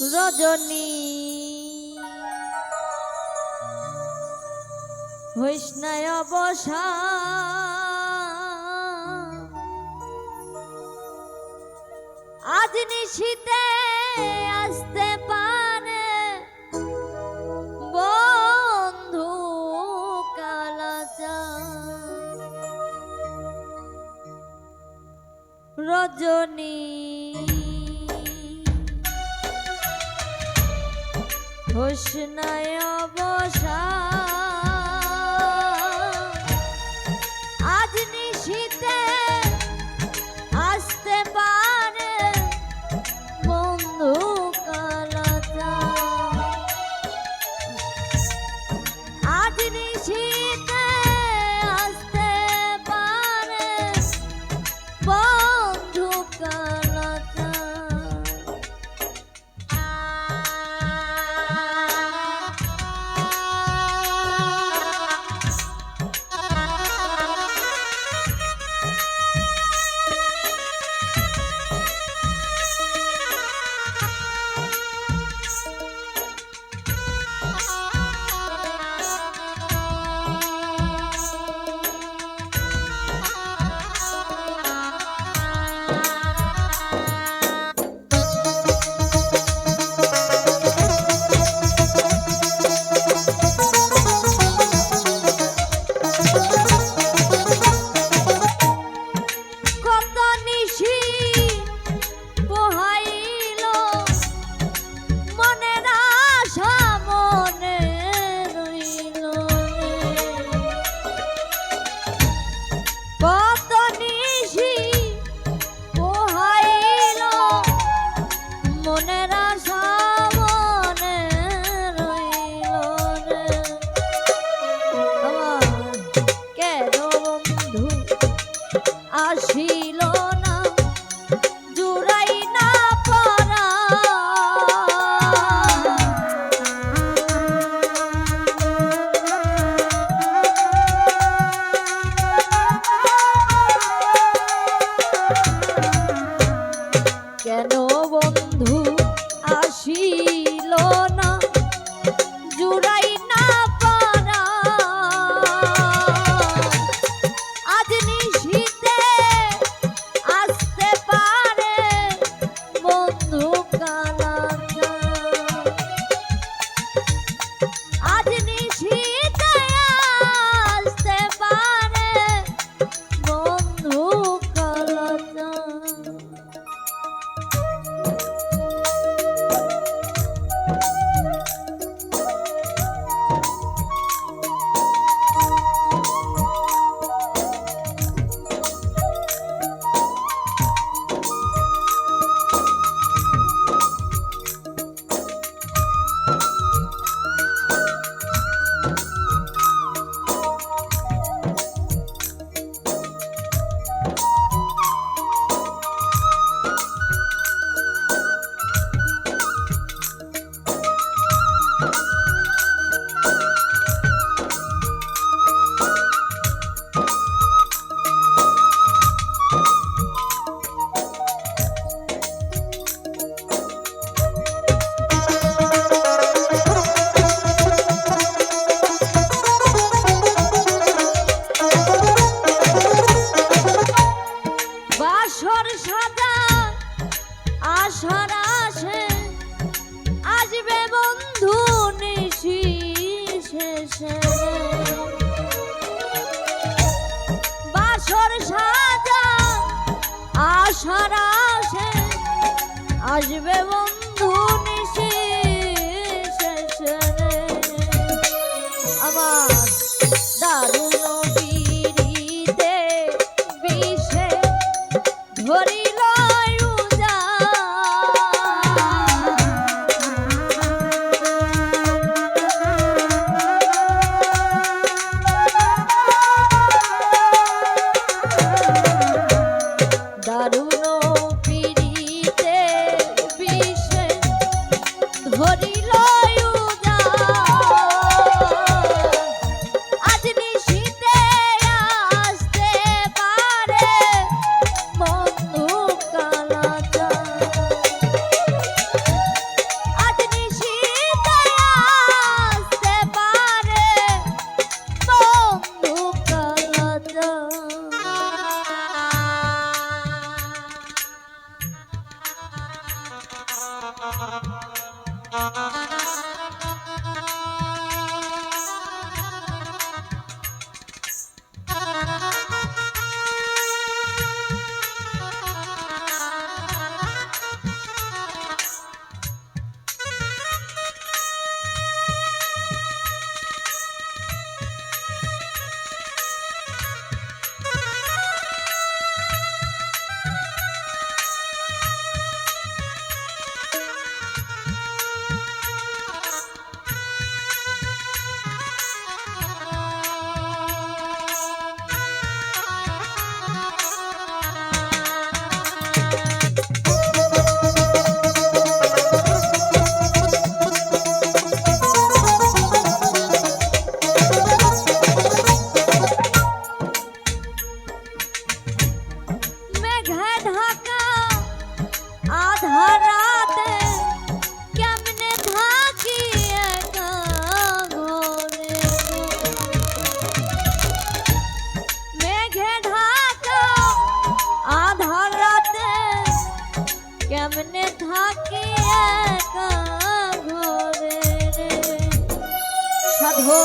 রজনী। বৈষ্ণয় বসা আজ নিশীতে আসতে পারে বন্ধু কালাচা। রজনী কৃষ্ণায় আসবে বন্ধু নিশি আমার দারুণ বিড়িতে বিষে ধরি দারুণ rock. আপনি থাকিয়ে ঘরে সাধু